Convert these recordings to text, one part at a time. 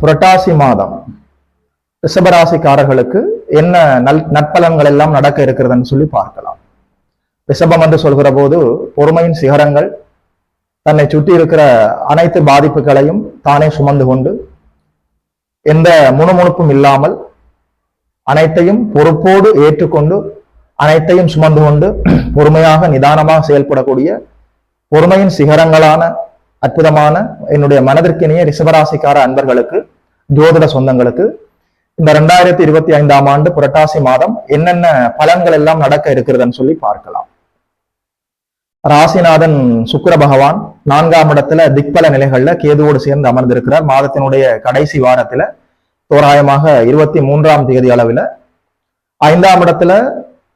புரட்டாசி மாதம். ரிஷபராசிக்காரர்களுக்கு என்ன நல் நற்பலன்கள் எல்லாம் நடக்க இருக்கிறதுன்னு சொல்லி பார்க்கலாம். ரிஷபம் என்று சொல்கிற போது பொறுமையின் சிகரங்கள் தன்னை சுற்றி இருக்கிற அனைத்து பாதிப்புகளையும் தானே சுமந்து கொண்டு எந்த முணுமுணுப்பும் இல்லாமல் அனைத்தையும் பொறுப்போடு ஏற்றுக்கொண்டு அனைத்தையும் சுமந்து கொண்டு பொறுமையாக நிதானமாக செயல்படக்கூடிய பொறுமையின் சிகரங்களான அற்புதமான என்னுடைய மனதிற்கினிய ரிஷபராசிக்கார அன்பர்களுக்கு ஜோதிட சொந்தங்களுக்கு இந்த ரெண்டாயிரத்தி இருபத்தி ஐந்தாம் ஆண்டு புரட்டாசி மாதம் என்னென்ன பலன்கள் எல்லாம் நடக்க இருக்கிறதுன்னு சொல்லி பார்க்கலாம். ராசிநாதன் சுக்கர பகவான் நான்காம் இடத்துல திக்பல நிலைகள்ல கேதுவோடு சேர்ந்து அமர்ந்திருக்கிறார். மாதத்தினுடைய கடைசி வாரத்துல தோராயமாக இருபத்தி மூன்றாம் தேதி அளவில் ஐந்தாம் இடத்துல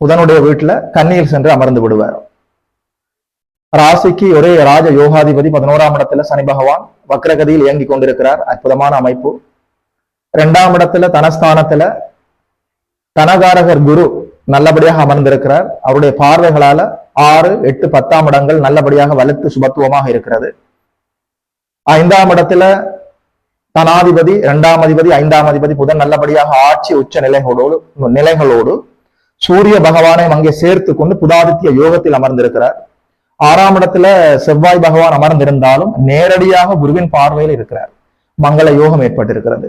புதனுடைய வீட்டுல கண்ணியில் சென்று அமர்ந்து விடுவார். ராசிக்கு ஒரே ராஜ யோகாதிபதி பதினோராம் இடத்துல சனி பகவான் வக்ரகதியில் இயங்கி கொண்டிருக்கிறார். அற்புதமான அமைப்பு. இரண்டாம் இடத்துல தனஸ்தானத்துல தனகாரகர் குரு நல்லபடியாக அமர்ந்திருக்கிறார். அவருடைய பார்வைகளால ஆறு எட்டு பத்தாம் இடங்கள் நல்லபடியாக வலுத்து சுபத்துவமாக இருக்கிறது. ஐந்தாம் இடத்துல தனாதிபதி இரண்டாம் அதிபதி ஐந்தாம் அதிபதி புதன் நல்லபடியாக ஆட்சி உச்ச நிலைகளோடு நிலைகளோடு சூரிய பகவானை அங்கே சேர்த்து கொண்டு புதாதித்ய யோகத்தில் அமர்ந்திருக்கிறார். ஆறாம் இடத்துல செவ்வாய் பகவான் அமர்ந்திருந்தாலும் நேரடியாக குருவின் பார்வையில் இருக்கிறார். மங்கள யோகம் ஏற்பட்டிருக்கிறது.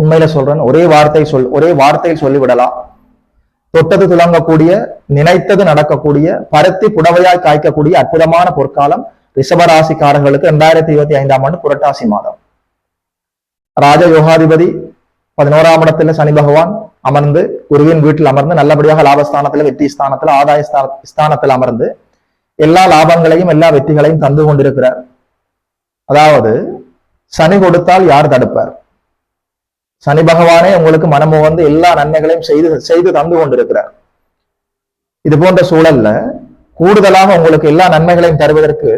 உண்மையில சொல்றேன். ஒரே வார்த்தை சொல் ஒரே வார்த்தையில் சொல்லிவிடலாம். தொட்டது துளங்கக்கூடிய நினைத்தது நடக்கக்கூடிய பருத்தி புடவையாய் காய்க்கக்கூடிய அற்புதமான பொற்காலம் ரிஷபராசிக்காரர்களுக்கு இரண்டாயிரத்தி இருபத்தி ஐந்தாம் ஆண்டு புரட்டாசி மாதம். ராஜ யோகாதிபதி பதினோராம் இடத்துல சனி பகவான் அமர்ந்து குருவின் வீட்டில் அமர்ந்து நல்லபடியாக லாபஸ்தானத்துல வெற்றி ஸ்தானத்துல ஆதாய ஸ்தானத்தில் அமர்ந்து எல்லா லாபங்களையும் எல்லா வெற்றிகளையும் தந்து கொண்டிருக்கிறார். அதாவது சனி கொடுத்தால் யார் தடுப்பார்? சனி பகவானே உங்களுக்கு மனமு வந்து எல்லா நன்மைகளையும் செய்து செய்து தந்து கொண்டிருக்கிறார். இது போன்ற சூழல்ல கூடுதலாக உங்களுக்கு எல்லா நன்மைகளையும் தருவதற்கு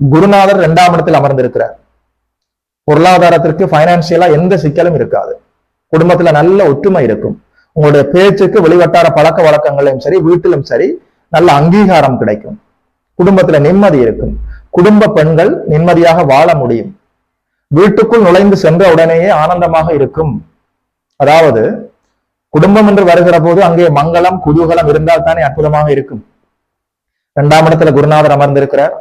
குருநாதர் இரண்டாம் இடத்தில் அமர்ந்திருக்கிறார். பொருளாதாரத்திற்கு பைனான்சியலா எந்த சிக்கலும் இருக்காது. குடும்பத்துல நல்ல ஒற்றுமை இருக்கும். உங்களுடைய பேச்சுக்கு வெளிவட்டார பழக்க வழக்கங்களையும் சரி வீட்டிலும் சரி நல்ல அங்கீகாரம் கிடைக்கும். குடும்பத்துல நிம்மதி இருக்கும். குடும்ப பெண்கள் நிம்மதியாக வாழ முடியும். வீட்டுக்குள் நுழைந்து சென்ற உடனேயே ஆனந்தமாக இருக்கும். அதாவது குடும்பம் என்று வருகிற போது அங்கே மங்களம் குதூகலம் இருந்தால் தானே அற்புதமாக இருக்கும். இரண்டாம் இடத்துல குருநாதர் அமர்ந்திருக்கிறார்.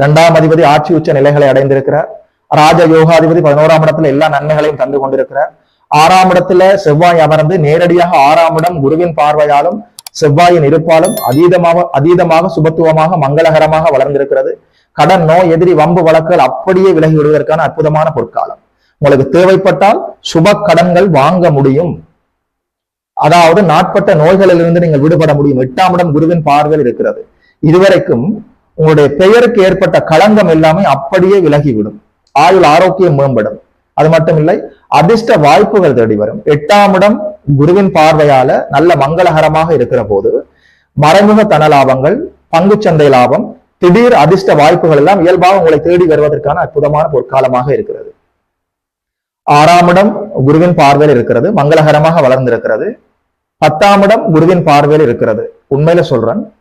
இரண்டாம் அதிபதி ஆட்சி உச்ச நிலைகளை அடைந்திருக்கிறார். ராஜ யோகாதிபதி பதினோராம் இடத்துல எல்லா நன்மைகளையும் தந்து கொண்டிருக்கிறார். ஆறாம் இடத்துல செவ்வாய் அமர்ந்து நேரடியாக ஆறாம் இடம் குருவின் பார்வையாலும் செவ்வாயின் இருப்பாலும் அதீதமாக அதீதமாக சுபத்துவமாக மங்களகரமாக வளர்ந்திருக்கிறது. கடன் நோய் எதிரி வம்பு வழக்குகள் அப்படியே விலகி விடுவதற்கான அற்புதமான பொற்காலம். உங்களுக்கு தேவைப்பட்டால் சுப கடன்கள் வாங்க முடியும். அதாவது நாட்பட்ட நோய்களிலிருந்து நீங்கள் விடுபட முடியும். எட்டாம் இடம் குருவின் பார்வையில் இருக்கிறது. இதுவரைக்கும் உங்களுடைய பெயருக்கு ஏற்பட்ட களங்கம் எல்லாமே அப்படியே விலகிவிடும் ஆயுள் ஆரோக்கியம் மேம்படும். அது மட்டும் இல்லை அதிர்ஷ்ட வாய்ப்புகள் தேடி வரும். எட்டாம் இடம் குருவின் பார்வையால நல்ல மங்களகரமாக இருக்கிற போது மறைமுக தன லாபங்கள் பங்கு சந்தை லாபம் திடீர் அதிர்ஷ்ட வாய்ப்புகள் எல்லாம் இயல்பாக உங்களை தேடி வருவதற்கான அற்புதமான பொற்காலமாக இருக்கிறது. ஆறாம் இடம் குருவின் பார்வையில் இருக்கிறது. மங்களகரமாக வளர்ந்திருக்கிறது. பத்தாம் இடம் குருவின் பார்வையில் இருக்கிறது. உண்மையில சொல்றேன்.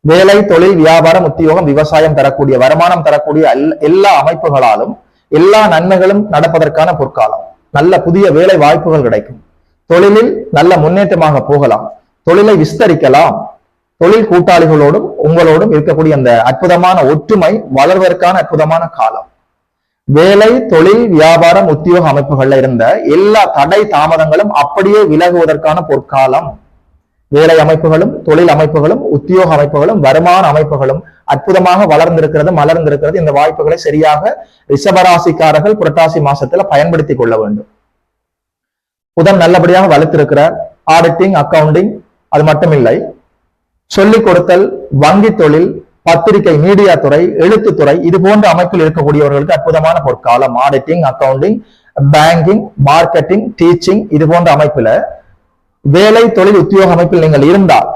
வேலை தொழில் வியாபாரம் உத்தியோகம் விவசாயம் தரக்கூடிய வருமானம் தரக்கூடிய எல்லா அமைப்புகளாலும் எல்லா நன்மைகளும் நடப்பதற்கான பொற்காலம். நல்ல புதிய வேலை வாய்ப்புகள் கிடைக்கும். தொழிலில் நல்ல முன்னேற்றமாக போகலாம். தொழிலை விஸ்தரிக்கலாம். தொழில் கூட்டாளிகளோடும் உங்களோடும் இருக்கக்கூடிய அந்த அற்புதமான ஒற்றுமை வளர்வதற்கான அற்புதமான காலம். வேலை தொழில் வியாபாரம் உத்தியோக அமைப்புகள்ல இருந்த எல்லா தடை தாமதங்களும் அப்படியே விலகுவதற்கான பொற்காலம். வேலை அமைப்புகளும் தொழில் அமைப்புகளும் உத்தியோக அமைப்புகளும் வருமான அமைப்புகளும் அற்புதமாக வளர்ந்திருக்கிறது மலர்ந்திருக்கிறது. இந்த வாய்ப்புகளை சரியாக ரிஷபராசிக்காரர்கள் புரட்டாசி மாசத்துல பயன்படுத்திக் கொள்ள வேண்டும். புதன் நல்லபடியாக வளர்த்திருக்கிறார் ஆடிட்டிங் அக்கவுண்டிங் அது மட்டும் இல்லை சொல்லிக் கொடுத்தல் வங்கி தொழில் பத்திரிகை மீடியா துறை எழுத்துத்துறை இது போன்ற அமைப்பில் இருக்கக்கூடியவர்களுக்கு அற்புதமான பொற்காலம். Auditing accounting banking marketing teaching இது போன்ற அமைப்புல வேலை தொழில் உத்தியோக அமைப்பில் நீங்கள் இருந்தால்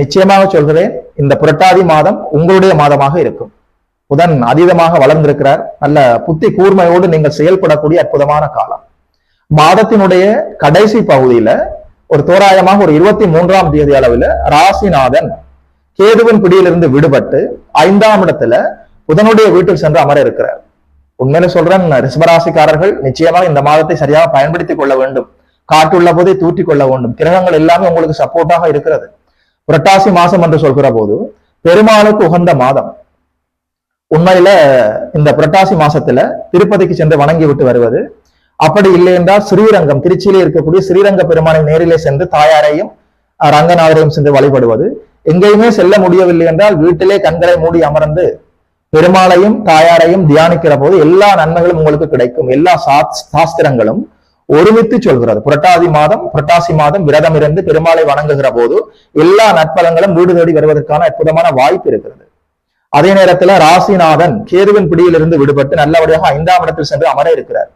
நிச்சயமாக சொல்கிறேன் இந்த புரட்டாதி மாதம் உங்களுடைய மாதமாக இருக்கும். புதன் அதீதமாக வளர்ந்திருக்கிறார். நல்ல புத்தி கூர்மையோடு நீங்கள் செயல்படக்கூடிய அற்புதமான காலம். மாதத்தினுடைய கடைசி பகுதியில ஒரு தோராயமாக ஒரு இருபத்தி மூன்றாம் தேதி அளவில் ராசிநாதன் கேதுவின் பிடியிலிருந்து விடுபட்டு ஐந்தாம் இடத்துல புதனுடைய வீட்டில் சென்று அமர இருக்கிறார். உண்மையில சொல்றேன் ரிஷபராசிக்காரர்கள் நிச்சயமாக இந்த மாதத்தை சரியாக பயன்படுத்திக் கொள்ள வேண்டும். காற்றுள்ள போதே தூற்றிக் கொள்ள வேண்டும். கிரகங்கள் எல்லாமே உங்களுக்கு சப்போர்ட்டாக இருக்கிறது. புரட்டாசி மாசம் என்று சொல்கிற போது பெருமாளுக்கு உகந்த மாதம். உண்மையில இந்த புரட்டாசி மாசத்துல திருப்பதிக்கு சென்று வணங்கி விட்டு வருவது அப்படி இல்லை என்றால் ஸ்ரீரங்கம் திருச்சியிலே இருக்கக்கூடிய ஸ்ரீரங்க பெருமானை நேரிலே சென்று தாயாரையும் ரங்கநாதரையும் சென்று வழிபடுவது. எங்கேயுமே செல்ல முடியவில்லை என்றால் வீட்டிலே கண்களை மூடி அமர்ந்து பெருமாளையும் தாயாரையும் தியானிக்கிற போது எல்லா நன்மைகளும் உங்களுக்கு கிடைக்கும். எல்லா சாஸ்திரங்களும் ஒருமித்து சொல்கிறது. புரட்டாதி மாதம் புரட்டாசி மாதம் விரதம் இருந்து பெருமாளை வணங்குகிற போது எல்லா நற்பலங்களும் வீடு தேடி வருவதற்கான அற்புதமான வாய்ப்பு இருக்கிறது. அதே நேரத்துல ராசிநாதன் கேதுவின் பிடியிலிருந்து விடுபட்டு நல்லபடியாக ஐந்தாம் இடத்தில் சென்று அமர இருக்கிறார்.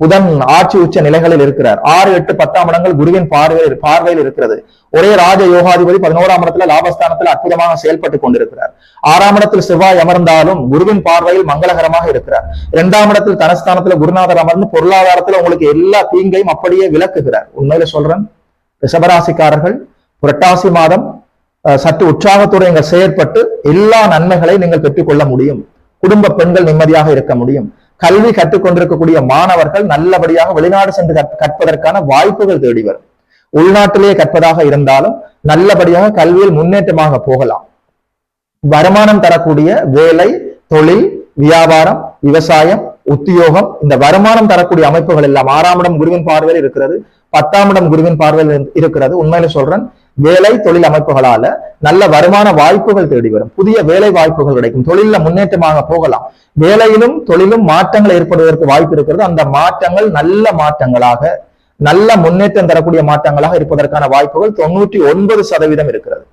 புதன் ஆட்சி உச்ச நிலைகளில் இருக்கிறார். ஆறு எட்டு பத்தாம் இடங்கள் குருவின் பார்வையில் பார்வையில் இருக்கிறது. ஒரே ராஜ யோகாதிபதி பதினோராம் இடத்துல லாபஸ்தானத்தில் அற்புதமாக செயல்பட்டு கொண்டிருக்கிறார். ஆறாம் இடத்தில் செவ்வாய் அமர்ந்தாலும் குருவின் பார்வையில் மங்களகரமாக இருக்கிறார். இரண்டாம் இடத்தில் தனஸ்தானத்துல குருநாதர் அமர்ந்து பொருளாதாரத்துல உங்களுக்கு எல்லா தீங்கையும் அப்படியே விளக்குகிறார். உண்மையில சொல்றேன் ரிஷபராசிக்காரர்கள் புரட்டாசி மாதம் சற்று உற்சாகத்தோடு நீங்கள் செயற்பட்டு எல்லா நன்மைகளை நீங்கள் பெற்றுக்கொள்ள முடியும். குடும்ப பெண்கள் நிம்மதியாக இருக்க முடியும். கல்வி கற்றுக்கொண்டிருக்கக்கூடிய மாணவர்கள் நல்லபடியாக வெளிநாடு சென்று கற்பதற்கான வாய்ப்புகள் தேடி வரும். உள்நாட்டிலேயே கற்பதாக இருந்தாலும் நல்லபடியாக கல்வியில் முன்னேற்றமாக போகலாம். வருமானம் தரக்கூடிய வேலை தொழில் வியாபாரம் விவசாயம் உத்தியோகம் இந்த வருமானம் தரக்கூடிய அமைப்புகள் எல்லாம் ஆறாம் இடம் குருவின் பார்வையில் இருக்கிறது பத்தாம் இடம் குருவின் பார்வையில் இருக்கிறது. உண்மையில சொல்றேன் வேலை தொழில் அமைப்புகளால நல்ல வருமான வாய்ப்புகள் தேடி வரும். புதிய வேலை வாய்ப்புகள் கிடைக்கும். தொழில முன்னேற்றமாக போகலாம். வேலையிலும் தொழிலும் மாற்றங்கள் ஏற்படுவதற்கு வாய்ப்பு இருக்கிறது. அந்த மாற்றங்கள் நல்ல மாற்றங்களாக நல்ல முன்னேற்றம் தரக்கூடிய மாற்றங்களாக இருப்பதற்கான வாய்ப்புகள் தொண்ணூற்றி ஒன்பது சதவீதம் இருக்கிறது.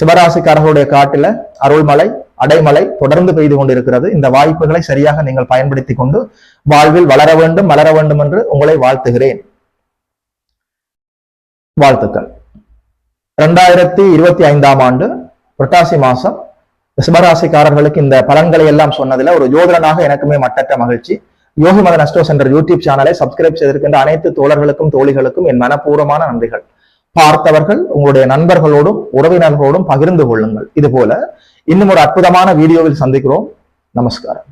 சிவராசிக்காரர்களுடைய காட்டுல அருள்மலை அடைமலை தொடர்ந்து பெய்து கொண்டிருக்கிறது. இந்த வாய்ப்புகளை சரியாக நீங்கள் பயன்படுத்தி கொண்டு வாழ்வில் வளர வேண்டும் வளர வேண்டும் என்று உங்களை வாழ்த்துகிறேன். வாழ்த்துக்கள். இரண்டாயிரத்தி இருபத்தி ஐந்தாம் ஆண்டு புரட்டாசி மாசம் சிவராசிக்காரர்களுக்கு இந்த பலன்களை எல்லாம் சொன்னதுல ஒரு ஜோதிடனாக எனக்குமே மட்டற்ற மகிழ்ச்சி. யோகி மத நஸ்டோ என்ற யூடியூப் சேனலை சப்ஸ்கிரைப் செய்திருக்கின்ற அனைத்து தோழர்களுக்கும் தோழிகளுக்கும் என் மனப்பூர்வமான நன்றிகள். பார்த்தவர்கள் உங்களுடைய நண்பர்களோடும் உறவினர்களோடும் பகிர்ந்து கொள்ளுங்கள். இது போல இன்னும் ஒரு அற்புதமான வீடியோவில் சந்திக்கிறோம். நமஸ்காரம்.